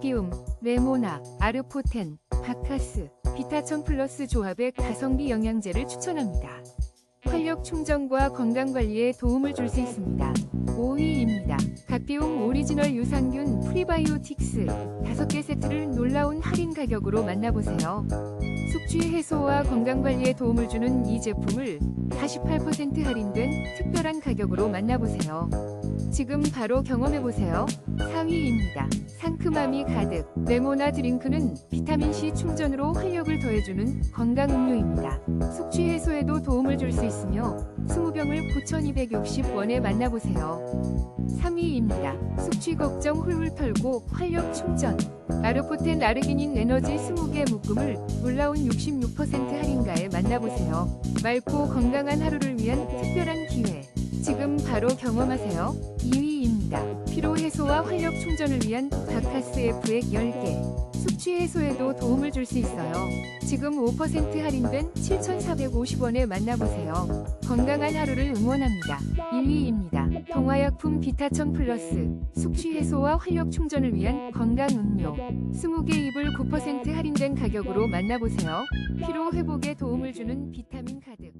갓기움, 레모나, 아르포텐, 바카스, 비타천 플러스 조합의 가성비 영양제를 추천합니다. 활력 충전과 건강 관리에 도움을 줄 수 있습니다. 5위입니다. 갓비움 오리지널 유산균 프리바이오틱스 5개 세트를 놀라운 할인 가격으로 만나보세요. 숙취 해소와 건강 관리에 도움을 주는 이 제품을 48% 할인된 특별한 가격으로 만나보세요. 지금 바로 경험해보세요. 4위입니다. 상큼함이 가득 레모나 드링크는 비타민C 충전으로 활력을 더해주는 건강 음료입니다. 숙취 해소에도 도움을 줄 수 있 으며 20병을 9,260원에 만나보세요. 3위입니다. 숙취 걱정 훌훌 털고 활력 충전 아르포텐 아르기닌 에너지 20개 묶음을 놀라운 66% 할인가에 만나보세요. 맑고 건강한 하루를 위한 특별한 기회 바로 경험하세요. 2위입니다. 피로 해소와 활력 충전을 위한 바카스 F액 10개. 숙취 해소에도 도움을 줄 수 있어요. 지금 5% 할인된 7,450원에 만나보세요. 건강한 하루를 응원합니다. 1위입니다. 동화약품 비타천 플러스. 숙취 해소와 활력 충전을 위한 건강 음료. 20개 입을 9% 할인된 가격으로 만나보세요. 피로 회복에 도움을 주는 비타민 가득.